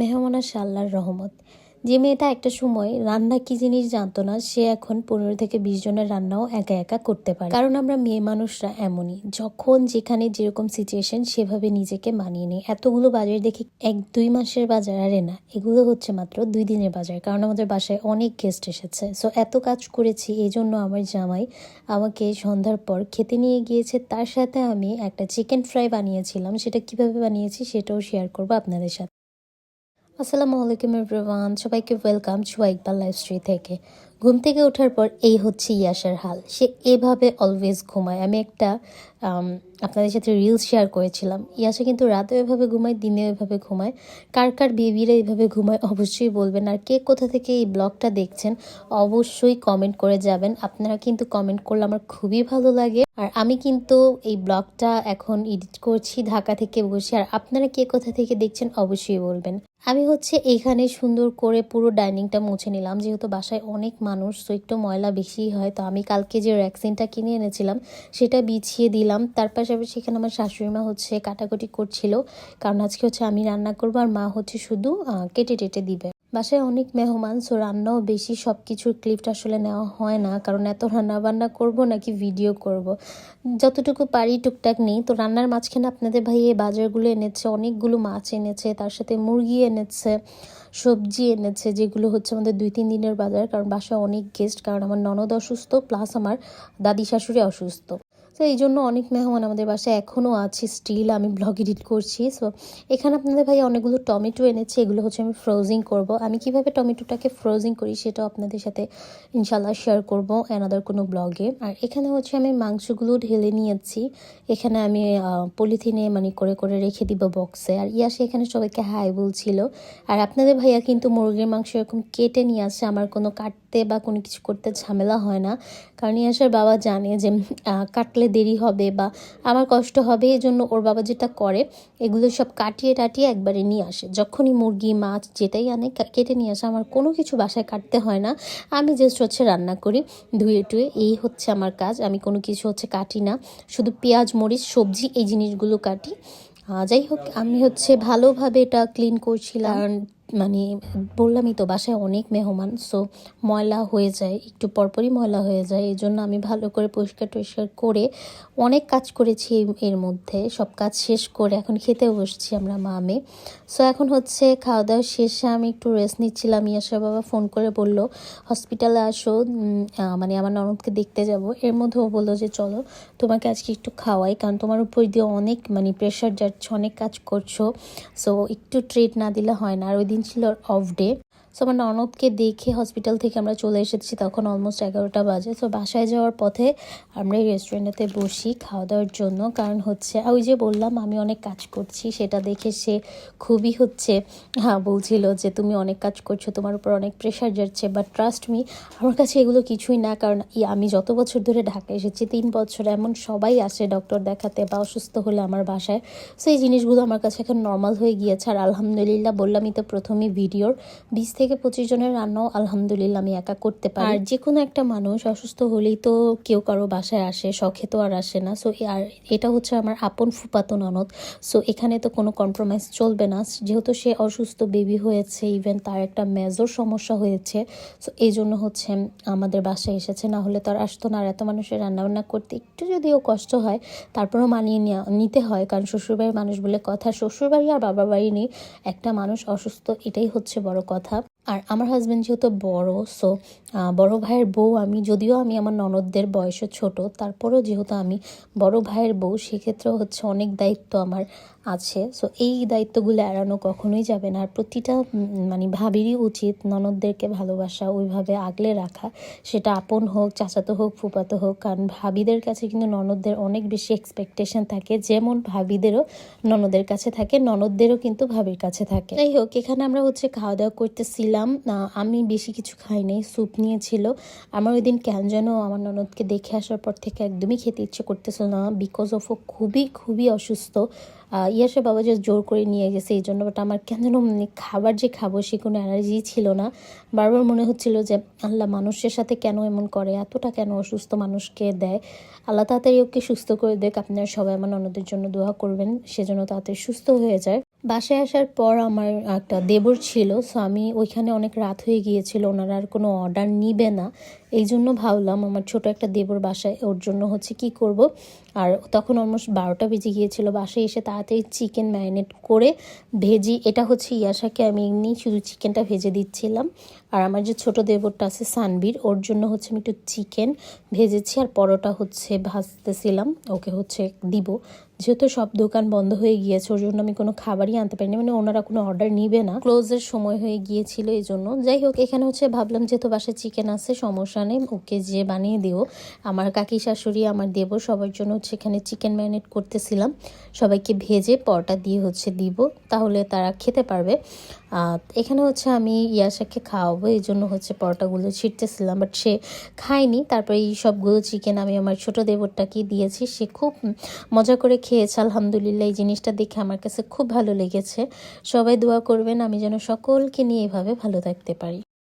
মেহমান আল্লাহর রহমত। যে মেয়েটা একটা সময় রান্না কি জিনিস জানতো না, সে এখন পনেরো থেকে বিশ জনের রান্নাও একা একা করতে পারে। কারণ আমরা মেয়ে মানুষরা এমনই, যখন যেখানে যেরকম সিচুয়েশন সেভাবে নিজেকে মানিয়ে নিই। এতগুলো বাজার দেখি এক দুই মাসের বাজার আরে না, এগুলো হচ্ছে মাত্র দুই দিনের বাজার। কারণ আমাদের বাসায় অনেক গেস্ট এসেছে। সো এত কাজ করেছি এই জন্য আমার জামাই আমাকে সন্ধ্যার পর খেতে নিয়ে গিয়েছে। তার সাথে আমি একটা চিকেন ফ্রাই বানিয়েছিলাম। সেটা কীভাবে বানিয়েছি সেটাও শেয়ার করব আপনাদের সাথে। আসসালামু আলাইকুম এভরিওয়ান, সবাইকে ওয়েলকাম ছুয়া ইকবাল লাইভ স্ট্রি থেকে। ঘুম থেকে ওঠার পর এই হচ্ছে ইয়াসার হাল। সে এভাবে অলওয়েজ ঘুমায়। আমি একটা আপনাদের সাথে রিলস শেয়ার করেছিলাম। ইয়াসা কিন্তু রাতেও এভাবে ঘুমায় দিনেও এভাবে ঘুমায়। কার কার বেবিরা এভাবে ঘুমায়, অবশ্যই বলবেন। আর কে কোথা থেকে এই ব্লগটা দেখছেন, অবশ্যই কমেন্ট করে যাবেন। আপনারা কিন্তু কমেন্ট করলে আমার খুবই ভালো লাগে। আর আমি কিন্তু এই ব্লগটা এখন এডিট করছি ঢাকা থেকে বসে। আর আপনারা কে কোথা থেকে দেখছেন, অবশ্যই বলবেন। আমি হচ্ছে এখানে সুন্দর করে পুরো ডাইনিংটা মুছে নিলাম। যেহেতু বাসায় অনেক মানুষ, তো একটু ময়লা বেশি হয়। তো আমি কালকে যে র্যাক্সিনটা কিনে এনেছিলাম, সেটা বিছিয়ে দিলাম। তার পাশাপাশি এখানে আমার শাশুড়ি মা হচ্ছে কাটাকুটি করছিল। কারণ আজকে হচ্ছে আমি রান্না করব আর মা হচ্ছে শুধু কেটে টেটে দিবে। বাসায় অনেক মেহমান সো রান্নাও বেশি সব কিছুর ক্লিপটা আসলে নেওয়া হয় না। কারণ এত রান্না বান্না করব নাকি ভিডিও করব? যতটুকু পারি টুকটাক নেই। তো রান্নার মাঝখানে আপনাদের ভাই এই বাজারগুলো এনেছে, অনেকগুলো মাছ এনেছে, তার সাথে মুরগি এনেছে, সবজি এনেছে, যেগুলো হচ্ছে আমাদের দুই তিন দিনের বাজার। কারণ বাসায় অনেক গেস্ট কারণ আমার ননদ অসুস্থ প্লাস আমার দাদি শাশুড়ি অসুস্থ। তো এই জন্য অনেক মেহমান আমাদের বাসায় এখনও আছে স্টিল আমি ব্লগ এডিট করছি। সো এখানে আপনাদের ভাই অনেকগুলো টমেটো এনেছে, এগুলো হচ্ছে আমি ফ্রোজিং করব। আমি কীভাবে টমেটোটাকে ফ্রোজিং করি সেটাও আপনাদের সাথে ইনশাল্লাহ শেয়ার করব অ্যানাদার কোনো ব্লগে আর এখানে হচ্ছে আমি মাংসগুলো ঢেলে নিয়েছি। এখানে আমি পলিথিনে মানে করে করে রেখে দিব বক্সে আর ইয়াসে এখানে সবাইকে হাই বলছিল। আর আপনাদের ভাইয়া কিন্তু মুরগির মাংস এরকম কেটে নিয়ে আসে, আমার কোনো কাটতে বা কোনো কিছু করতে ঝামেলা হয় না। কারণ ইয়াসের বাবা জানে যে কাটলে দেরি হবে বা আমার কষ্ট হবে এই জন্য ওর বাবা যেটা করে, এগুলো সব কাটিয়ে টাটিয়ে একবারে নিয়ে আসে। যখনই মুরগি, মাছ যেটাই আনে কেটে নিয়ে আসে, আমার কোনো কিছু বাসায় কাটতে হয় না। আমি জাস্ট হচ্ছে রান্না করি, ধুয়ে টুয়ে, এই হচ্ছে আমার কাজ, আমি কোনো কিছু হচ্ছে কাটি না। শুধু পেঁয়াজ, মরিচ, সবজি, এই জিনিসগুলো কাটি। যাই হোক, আমি হচ্ছে ভালোভাবে এটা ক্লিন করছিলাম। মানে বললামই তো, বাসায় অনেক মেহমান সো ময়লা হয়ে যায়, একটু পরপরই ময়লা হয়ে যায়, এই জন্য আমি ভালো করে পরিষ্কার টরিষ্কার করে অনেক কাজ করেছি এর- মধ্যে, সব কাজ শেষ করে এখন খেতে বসছি আমরা মামে সো এখন হচ্ছে খাওয়া দাওয়া শেষে আমি একটু রেস্ট নিচ্ছিলাম ইয়াসা বাবা ফোন করে বলল হসপিটালে আসো মানে আমার ননদকে দেখতে যাব। এর মধ্যেও বলল যে, চলো, তোমাকে আজকে একটু খাওয়াই, কারণ তোমার উপর দিয়ে অনেক মানে প্রেশার যাচ্ছে, অনেক কাজ করছ সো একটু ট্রিট না দিলে হয় না। আর ওই দিন ছিল অফ ডে সো আমার ননদকে দেখে হসপিটাল থেকে আমরা চলে এসেছি। তখন অলমোস্ট এগারোটা বাজে। সো বাসায় যাওয়ার পথে আমরা এই রেস্টুরেন্টেতে বসি খাওয়া দাওয়ার জন্য। কারণ হচ্ছে ওই যে বললাম, আমি অনেক কাজ করছি। সেটা দেখে সে খুবই হচ্ছে হ্যাঁ বলছিল যে, তুমি অনেক কাজ করছ, তোমার উপর অনেক প্রেশার যাচ্ছে। বাট ট্রাস্ট মি আমার কাছে এগুলো কিছুই না। কারণ আমি যত বছর ধরে ঢাকা এসেছি, তিন বছর এমন সবাই আসে ডক্টর দেখাতে বা অসুস্থ হলে আমার বাসায়। সো এই জিনিসগুলো আমার কাছে এখন নর্মাল হয়ে গিয়েছে। আর আলহামদুলিল্লাহ, বললামই তো প্রথমেই ভিডিওর বিশ থেকে পঁচিশ জনের রান্নাও আলহামদুলিল্লাহ আমি একা করতে পারি। আর যে কোনো একটা মানুষ অসুস্থ হলেই তো কেউ কারও বাসায় আসে শখে তো আর আসে না। সো আর এটা হচ্ছে আমার আপন ফুপাতো ননদ। সো এখানে তো কোনো কম্প্রোমাইজ চলবে না। যেহেতু সে অসুস্থ বেবি হয়েছে ইভেন তার একটা মেজর সমস্যা হয়েছে। সো এই জন্য হচ্ছে আমাদের বাসায় এসেছে। না হলে তো আর আসতো না। আর এত মানুষের রান্নাবান্না করতে একটু যদিও কষ্ট হয় তারপরেও মানিয়ে নেওয়া নিতে হয়। কারণ শ্বশুরবাড়ির মানুষ বলে কথা শ্বশুরবাড়ি আর বাবার বাড়ি নেই। একটা মানুষ অসুস্থ এটাই হচ্ছে বড় কথা। আর আমার হাজব্যান্ড যেহেতু বড় সো বড় ভাইয়ের বউ আমি, যদিও আমি আমার ননদদের বয়সও ছোট, তারপরেও যেহেতু আমি বড় ভাইয়ের বউ, সেক্ষেত্রেও হচ্ছে অনেক দায়িত্ব আমার আছে। সো এই দায়িত্বগুলো এড়ানো কখনোই যাবে না। আর প্রতিটা মানে ভাবিরই উচিত ননদদেরকে ভালোবাসা, ওইভাবে আগলে রাখা। সেটা আপন হোক, চাচাতো হোক ফুপাতো হোক। কারণ ভাবিদের কাছে কিন্তু ননদদের অনেক বেশি এক্সপেকটেশন থাকে। যেমন ভাবিদেরও ননদের কাছে থাকে, ননদদেরও কিন্তু ভাবির কাছে থাকে। যাই হোক, এখানে আমরা হচ্ছে খাওয়া দাওয়া করতেছিলাম আমি বেশি কিছু খাই নাই স্যুপ নিয়েছিল। আমার ওই দিন কেন যেন আমার ননদকে দেখে আসার পর থেকে একদমই খেতে ইচ্ছে করতেছিল না। বিকজ অফ ও খুবই খুবই অসুস্থ। আহ, ইয়াসের বাবা যে জোর করে নিয়ে গেছে এই জন্য বাট আমার কেন যেন মানে খাবার যে খাব সে কোনো এনার্জি ছিল না। বারবার মনে হচ্ছিল যে আল্লাহ মানুষের সাথে কেন এমন করে? এতটা কেন অসুস্থ মানুষকে দেয়? আল্লাহ তাড়াতাড়ি ওকে সুস্থ করে দেখ আপনারা সবাই আমার অন্যদের জন্য দোয়া করবেন সেজন্য তাড়াতাড়ি সুস্থ হয়ে যায়। বাসায় আসার পর আমার একটা দেবর ছিল সো আমি ওইখানে অনেক রাত হয়ে গিয়েছিল, ওনারা আর কোনো অর্ডার নিবে না। এই জন্য ভাবলাম আমার ছোট একটা দেবর বাসায়, ওর জন্য হচ্ছে কি করব? আর তখন অলমোস্ট বারোটা বেজে গিয়েছিল, বাসায় এসে তাড়াতাড়ি চিকেন ম্যারিনেট করে ভেজি, এটা হচ্ছে ইয়াশাকে আমি এমনি শুধু চিকেনটা ভেজে দিচ্ছিলাম। আর আমার যে ছোট দেবরটা আছে সানবীর, ওর জন্য হচ্ছে আমি একটু চিকেন ভেজেছি, আর পরোটা হচ্ছে ভাজতেছিলাম, ওকে হচ্ছে দিব। যেহেতু সব দোকান বন্ধ হয়ে গিয়েছে, ওর জন্য আমি কোনো খাবারই আনতে পারিনি। মানে ওনারা কোনো অর্ডার নিবে না। ক্লোজের সময় হয়ে গিয়েছিল এই জন্য। যাই হোক, এখানে হচ্ছে ভাবলাম যেহেতু বাসায় চিকেন আছে, সমস্যা নেই। ওকে যে বানিয়ে দিও আমার কাকি শাশুড়ি, আমার দেবো সবার জন্য হচ্ছে এখানে চিকেন ম্যারিনেট করতেছিলাম। সবাইকে ভেজে পরটা দিয়ে হচ্ছে দিব, তাহলে তারা খেতে পারবে। এখানে হচ্ছে আমি ইয়াশাকে খাওয়াবো, এই জন্য হচ্ছে পরোটাগুলো ছিটতেছিলাম বাট সে খায়নি। তারপরে এই সবগুলো চিকেন আমি আমার ছোটো দেবরটাকে দিয়েছি, সে খুব মজা করে খেয়েছে, আলহামদুলিল্লাহ। এই জিনিসটা দেখে আমার কাছে খুব ভালো লেগেছে। সবাই দোয়া করবেন, আমি যেন সকলকে নিয়ে এভাবে ভালো থাকতে পারি।